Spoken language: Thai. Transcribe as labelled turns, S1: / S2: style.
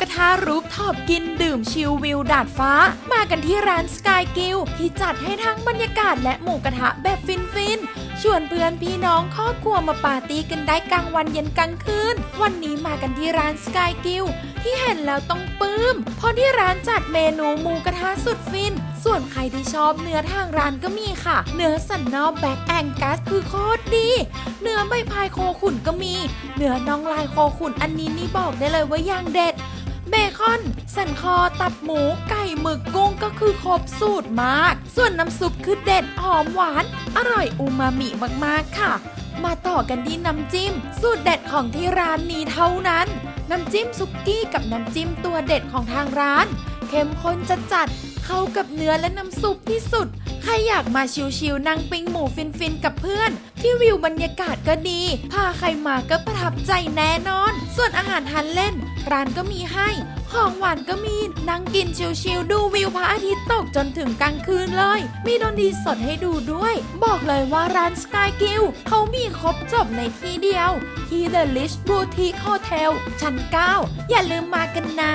S1: กระทะรูปทอบกินดื่มชิลวิวดาดฟ้า มากันที่ร้านสกายกิลที่จัดให้ทั้งบรรยากาศและหมูกระทะแบบฟินๆ ชวนเพื่อนพี่น้องครอบครัวมาปาร์ตี้กันได้กลางวันเย็นกลางคืน วันนี้มากันที่ร้านสกายกิลที่เห็นแล้วต้องปื้ม เพราะที่ร้านจัดเมนูหมูกระทะสุดฟิน ส่วนใครที่ชอบเนื้อทางร้านก็มีค่ะ เนื้อสันนอกแบ็กแองกัสคือโคตรดี เนื้อใบพายโคขุนก็มี เนื้อน้องลายโคขุนอันนี้นี่บอกได้เลยว่าย่างเด็ด เบคอน สันคอ ตับหมู ไก่หมึกกุ้งก็คือครบสูตรมาก ส่วนน้ำซุปคือเด็ดหอมหวาน อร่อยอูมามิมากๆค่ะ มาต่อกันที่น้ำจิ้ม สูตรเด็ดของที่ร้านนี้เท่านั้น น้ำจิ้มซุกี้กับน้ำจิ้มตัวเด็ดของทางร้าน เข้มข้นจัดจัดเข้ากับเนื้อและน้ำซุปที่สุด ครอยากมาชิวๆนั่งปิ้งหมูฟินๆกับเพื่อน ที่วิวบรรยากาศก็ดี พาใครมาก็ประทับใจแน่นอน ส่วนอาหารทานเล่น ร้านก็มีให้ ของหวานก็มี นั่งกินชิวๆดูวิวพระอาทิตย์ตกจนถึงกลางคืนเลย มีดนตรีสดให้ดูด้วย บอกเลยว่าร้าน Sky g i l เขามีครบจบในที่เดียว ที่ The List Boutique Hotel ชั้น 9 อย่าลืมมากันนะ